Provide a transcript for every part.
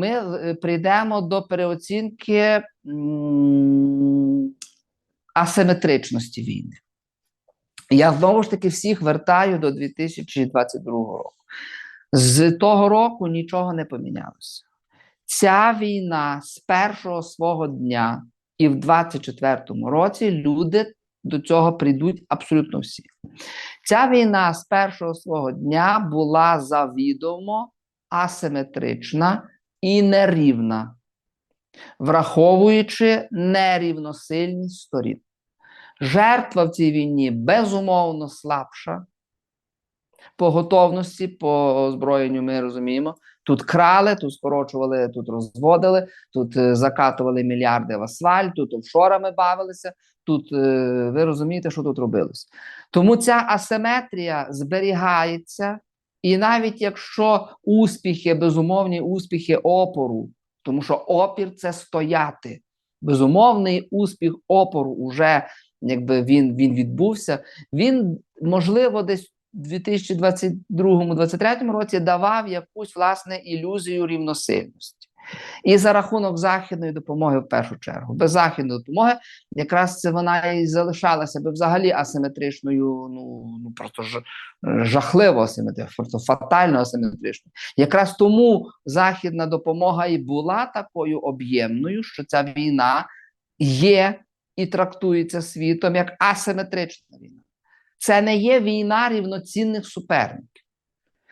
ми е, прийдемо до переоцінки асиметричності війни. Я знову ж таки всіх вертаю до 2022 року. З того року нічого не помінялося. Ця війна з першого свого дня і в 24-му році люди до цього прийдуть абсолютно всі. Ця війна з першого свого дня була завідомо асиметрична і нерівна, враховуючи нерівносильність сторін. Жертва в цій війні безумовно слабша. По готовності, по озброєнню ми розуміємо. Тут крали, тут скорочували, тут розводили, тут е, закатували мільярди в асфальт, тут офшорами бавилися. Тут е, ви розумієте, що тут робилось. Тому ця асиметрія зберігається, і навіть якщо успіхи, безумовні успіхи опору, тому що опір це стояти. Безумовний успіх опору уже якби він, він відбувся. Він, можливо, десь у 2022-2023 році давав якусь власне ілюзію рівносильності. І за рахунок західної допомоги в першу чергу. Без західної допомоги якраз це вона і залишалася би взагалі асиметричною, ну, ну просто ж, жахливо асиметричною, просто фатально асиметричною. Якраз тому західна допомога і була такою об'ємною, що ця війна є і трактується світом як асиметрична війна. Це не є війна рівноцінних суперників.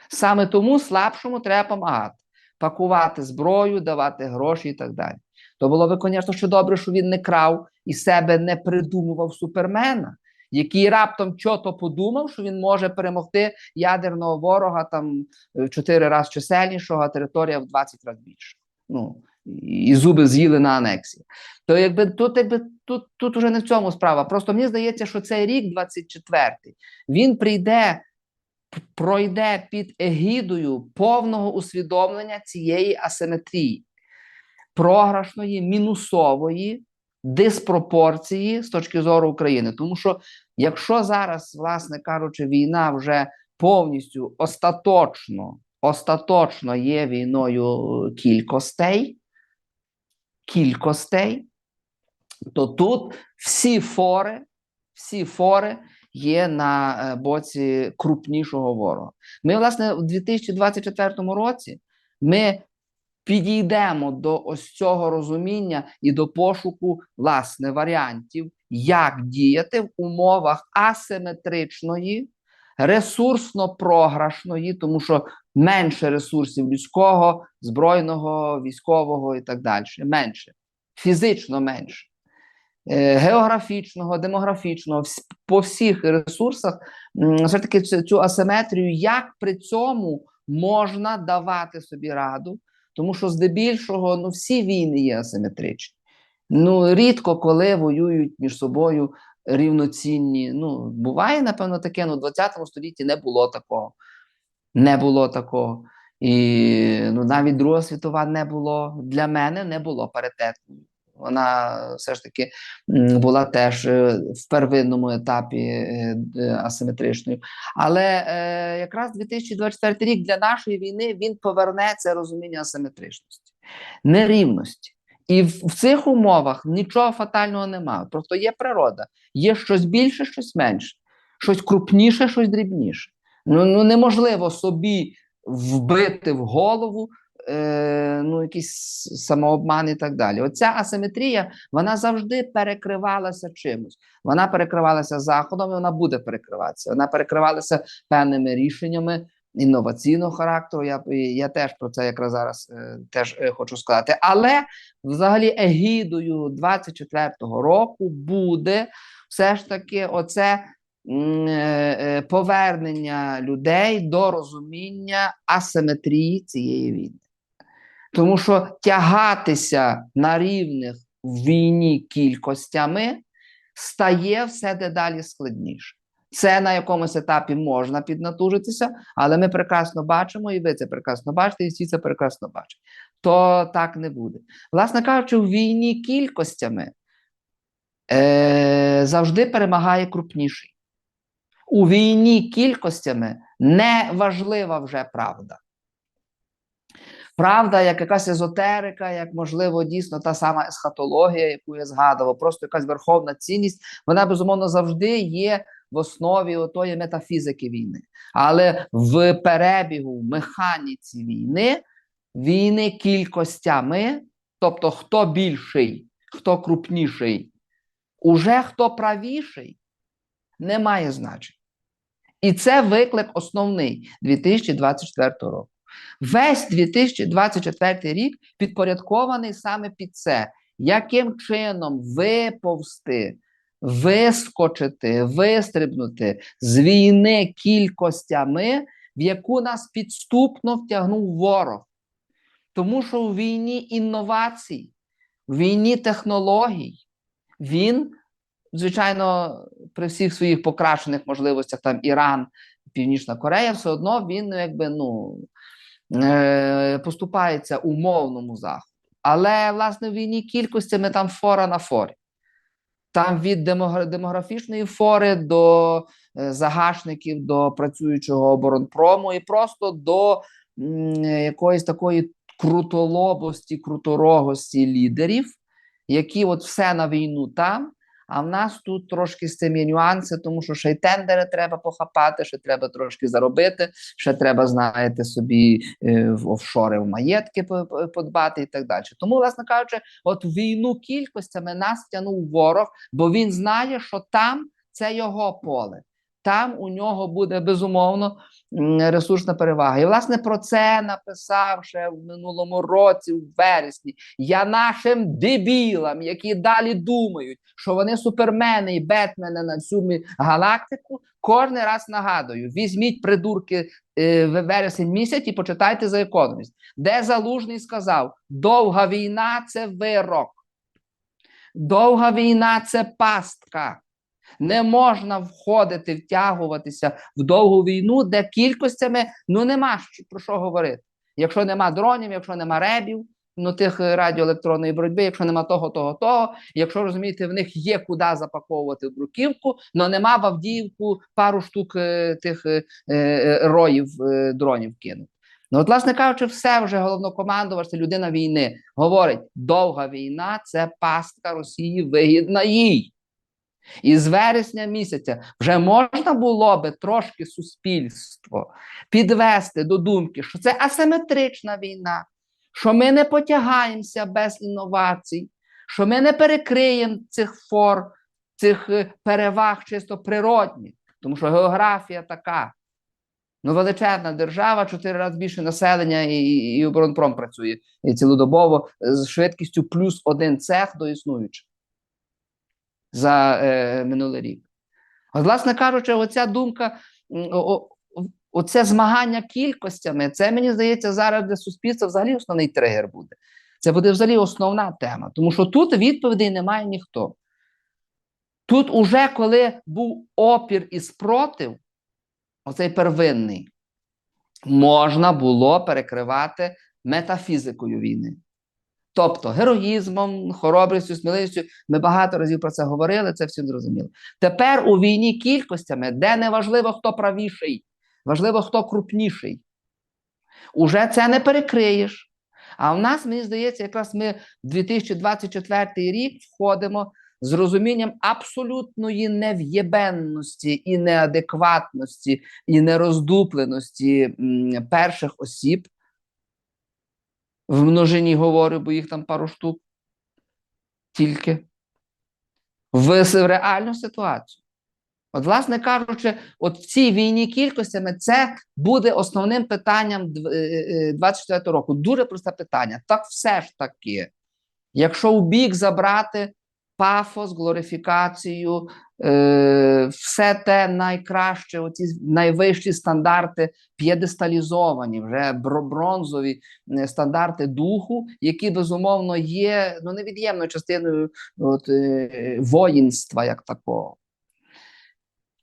Саме тому слабшому треба допомагати, пакувати зброю, давати гроші і так далі. То було би, звісно, що добре, що він не крав і себе не придумував супермена, який раптом чого-то подумав, що він може перемогти ядерного ворога там в 4 рази чисельнішого, а територія в 20 разів більше. Ну, і зуби з'їли на анексії. То якби тут, якби тут, тут уже не в цьому справа. Просто мені здається, що цей рік, 24-й, він прийде, пройде під егідою повного усвідомлення цієї асиметрії, програшної, мінусової диспропорції з точки зору України. Тому що якщо зараз, власне кажучи, війна вже повністю остаточно, остаточно є війною кількостей кількостей, то тут всі фори, всі фори є на е, боці крупнішого ворога. Ми, власне, у 2024 році ми підійдемо до ось цього розуміння і до пошуку власне варіантів, як діяти в умовах асиметричної, ресурсно програшної, тому що менше ресурсів людського, збройного, військового і так далі. Менше, фізично менше, е, географічного, демографічного, по всіх ресурсах, все таки цю, асиметрію, як при цьому можна давати собі раду, тому що здебільшого ну, всі війни є асиметричні. Ну, рідко коли воюють між собою рівноцінні. Ну, буває, напевно, таке, ну, в 20 столітті не було такого. Не було такого. І ну, навіть Друга світова не було для мене не було паритетною. Вона все ж таки була теж е, в первинному етапі е, асиметричною. Але е, якраз 2024 рік для нашої війни він поверне це розуміння асиметричності, нерівності. І в, в цих умовах нічого фатального немає. Просто є природа, є щось більше, щось менше, щось крупніше, щось дрібніше. Ну, ну неможливо собі вбити в голову е, ну, якийсь самообман і так далі. Оця асиметрія вона завжди перекривалася чимось. Вона перекривалася заходом, і вона буде перекриватися. Вона перекривалася певними рішеннями. Інноваційного характеру, я я теж про це якраз зараз е, теж е, хочу сказати. Але взагалі егідою 24-го року буде все ж таки оце Е, е, повернення людей до розуміння асиметрії цієї війни. Тому що тягатися на рівних в війні кількостями стає все дедалі складніше. Це на якомусь етапі можна піднатужитися, але ми прекрасно бачимо, і ви це прекрасно бачите, і всі це прекрасно бачать. То так не буде. Власне кажучи, в війні кількостями е, завжди перемагає крупніший у війні кількостями не важлива вже правда. Правда, як якась езотерика, як можливо, дійсно та сама есхатологія, яку я згадував, просто якась верховна цінність, вона безумовно завжди є в основі отої метафізики війни. Але в перебігу, в механіці війни, війни кількостями, тобто хто більший, хто крупніший, уже хто правіший, не має значення. І це виклик основний 2024 року. Весь 2024 рік підпорядкований саме під це, яким чином виповзти, вискочити, вистрибнути з війни кількостями, в яку нас підступно втягнув ворог. Тому що у війні інновацій, в війні технологій, він, звичайно, при всіх своїх покращених можливостях, там Іран, Північна Корея, все одно він якби ну е, поступається умовному заходу. Але власне в війні кількостями там фора на форі. Там від демографічної фори до е, загашників, до працюючого оборонпрому і просто до якоїсь такої крутолобості, круторогості лідерів, які от все на війну там. А в нас тут трошки з цим є нюанси, тому що ще й тендери треба похапати, ще треба трошки заробити, ще треба, знаєте, собі е, в офшори в маєтки подбати і так далі. Тому, власне кажучи, от війну кількостями нас тянув ворог, бо він знає, що там це його поле. Там у нього буде безумовно ресурсна перевага. І, власне, про це написав ще в минулому році, в вересні. Я нашим дебілам, які далі думають, що вони супермени і бетмени на всю галактику. Кожен раз нагадую: візьміть придурки е, в вересень місяць і почитайте за економіст, де залужний сказав: довга війна це вирок, довга війна це пастка. Не можна входити, втягуватися в довгу війну, де кількостями ну нема про що говорити. Якщо нема дронів, якщо нема ребів, ну тих радіоелектронної боротьби, якщо нема того, того, того, якщо розумієте, в них є куди запаковувати бруківку, але нема в Авдіївку пару штук е, тих е, е, роїв е, дронів кинути. Ну, от, власне кажучи, все вже головнокомандувач, це людина війни говорить: довга війна це пастка Росії вигідна їй. І з вересня місяця вже можна було би трошки суспільство підвести до думки, що це асиметрична війна, що ми не потягаємося без інновацій, що ми не перекриємо цих фор, цих е, переваг чисто природних, тому що географія така. Ну, величезна держава, чотири рази більше населення, і і оборонпром працює і цілодобово з швидкістю плюс один цех до існуючих за е, минулий рік. От, власне кажучи, оця думка, о, оце змагання кількостями, це мені здається, зараз для суспільства взагалі основний тригер буде. Це буде взагалі основна тема, тому що тут відповідей немає ніхто. Тут, уже коли був опір і спротив, оцей первинний, можна було перекривати метафізикою війни. Тобто героїзмом, хоробрістю, сміливістю. Ми багато разів про це говорили, це всім зрозуміло. Тепер у війні кількостями, де не важливо, хто правіший, важливо, хто крупніший. Уже це не перекриєш. А в нас, мені здається, якраз ми в 2024 рік входимо з розумінням абсолютної нев'єбенності і неадекватності, і нероздупленості перших осіб в множині говорю, бо їх там пару штук. Тільки в реальну ситуацію. От, власне кажучи, от в цій війні кількостями це буде основним питанням 24 е, е, року. Дуже просте питання. Так все ж таки, якщо у бік забрати пафос, глорифікацію, е, все те найкраще, оці найвищі стандарти п'єдесталізовані, вже бронзові е, стандарти духу, які безумовно є ну, невід'ємною частиною от, е, воїнства як такого.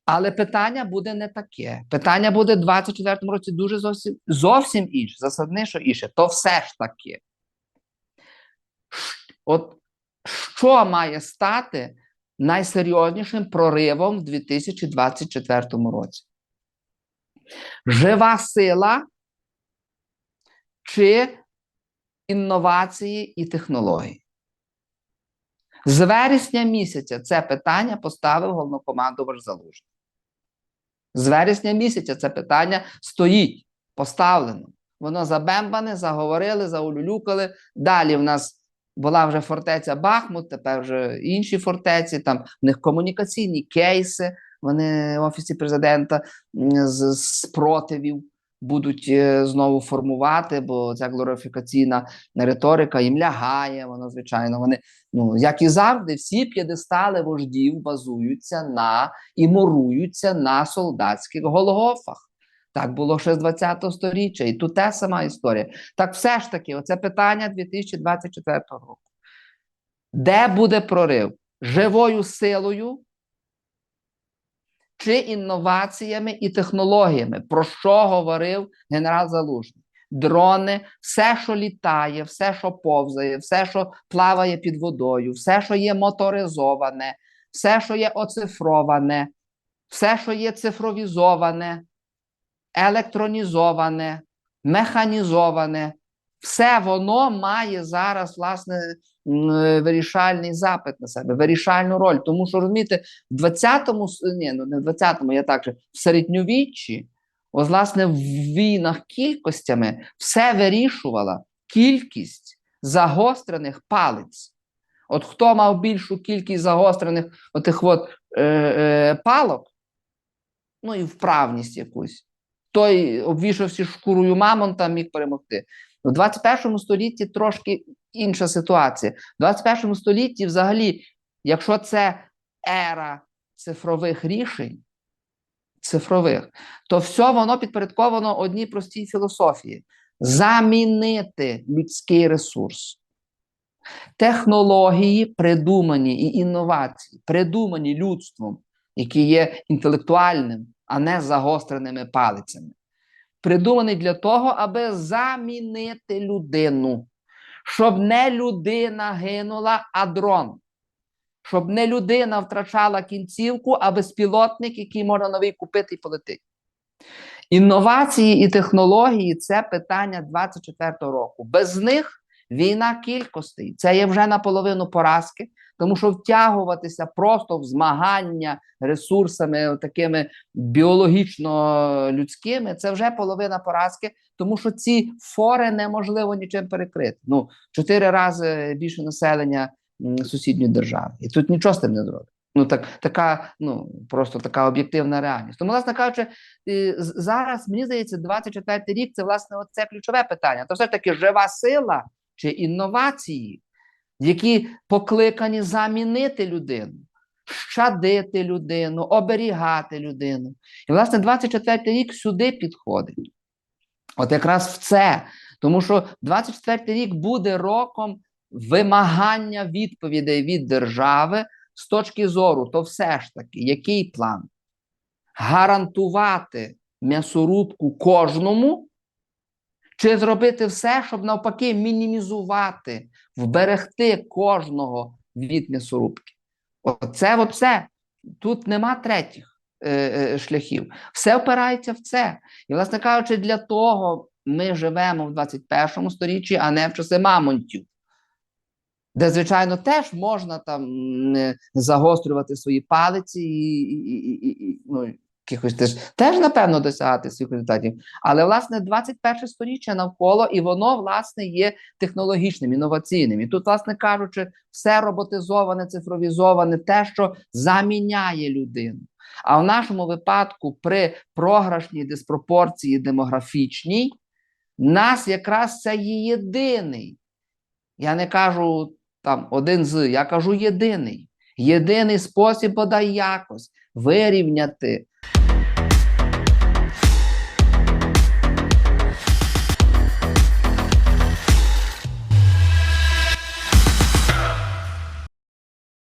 Але питання буде не таке. Питання буде в 24-му році дуже зовсім зовсім інше, засадніше інше. То все ж таки. От що має стати найсерйознішим проривом в 2024 році? Жива сила чи інновації і технології. З вересня місяця це питання поставив головнокомандувач Залужний. З вересня місяця це питання стоїть, поставлено. Воно забембане, заговорили, заулюлюкали. Далі в нас була вже фортеця Бахмут, тепер вже інші фортеці, там в них комунікаційні кейси. Вони в офісі президента з спротивів будуть е, знову формувати, бо ця глорифікаційна риторика їм лягає. Воно, звичайно, вони, ну як і завжди, всі п'єдестали вождів базуються на і моруються на солдатських голгофах. Так було ще з 20-го сторіччя, і тут та сама історія. Так все ж таки, оце питання 2024 року. Де буде прорив? Живою силою чи інноваціями і технологіями, про що говорив генерал Залужний? Дрони, все, що літає, все, що повзає, все, що плаває під водою, все, що є моторизоване, все, що є оцифроване, все, що є цифровізоване, електронізоване, механізоване, все воно має зараз власне е, вирішальний запит на себе, вирішальну роль. Тому що розумієте, в 20-му, ні, ну не в 20-му, я так же, в середньовіччі, ось, власне, в війнах кількостями все вирішувала кількість загострених палиць. От хто мав більшу кількість загострених отих от, е, е, палок, ну і вправність якусь, той, обвішавши шкурою мамонта, міг перемогти. У 21 столітті трошки інша ситуація. В 21 столітті, взагалі, якщо це ера цифрових рішень, цифрових, то все воно підпорядковано одній простій філософії: замінити людський ресурс. Технології придумані і інновації, придумані людством, які є інтелектуальним, а не загостреними палицями. Придуманий для того, аби замінити людину, щоб не людина гинула, а дрон. Щоб не людина втрачала кінцівку, а безпілотник, який можна новий купити і полетить. Інновації і технології це питання 24-го року. Без них війна кількостей. Це є вже наполовину поразки, тому що втягуватися просто в змагання ресурсами такими біологічно людськими це вже половина поразки, тому що ці фори неможливо нічим перекрити. Ну, чотири рази більше населення сусідньої держави. І тут нічого з тим не зробить. Ну так, така, ну просто така об'єктивна реальність. Тому, власне кажучи, зараз мені здається, 24 рік це власне це ключове питання. То все ж таки жива сила чи інновації, які покликані замінити людину, щадити людину, оберігати людину. І, власне, 24 й рік сюди підходить. От якраз в це. Тому що 24 й рік буде роком вимагання відповідей від держави з точки зору, то все ж таки, який план? Гарантувати м'ясорубку кожному, чи зробити все, щоб навпаки мінімізувати, вберегти кожного від м'ясорубки? Оце оце. Тут нема третіх е, е, шляхів. Все опирається в це. І, власне кажучи, для того ми живемо в 21 сторіччі, а не в часи мамонтів. Де, звичайно, теж можна там загострювати свої палиці і, і, і, і ну, якихось теж, теж, напевно, досягати своїх результатів. Але, власне, 21 сторіччя навколо, і воно, власне, є технологічним, інноваційним. І тут, власне кажучи, все роботизоване, цифровізоване, те, що заміняє людину. А в нашому випадку, при програшній диспропорції демографічній, нас якраз це є єдиний. Я не кажу там один з, я кажу єдиний. Єдиний спосіб бодай якось вирівняти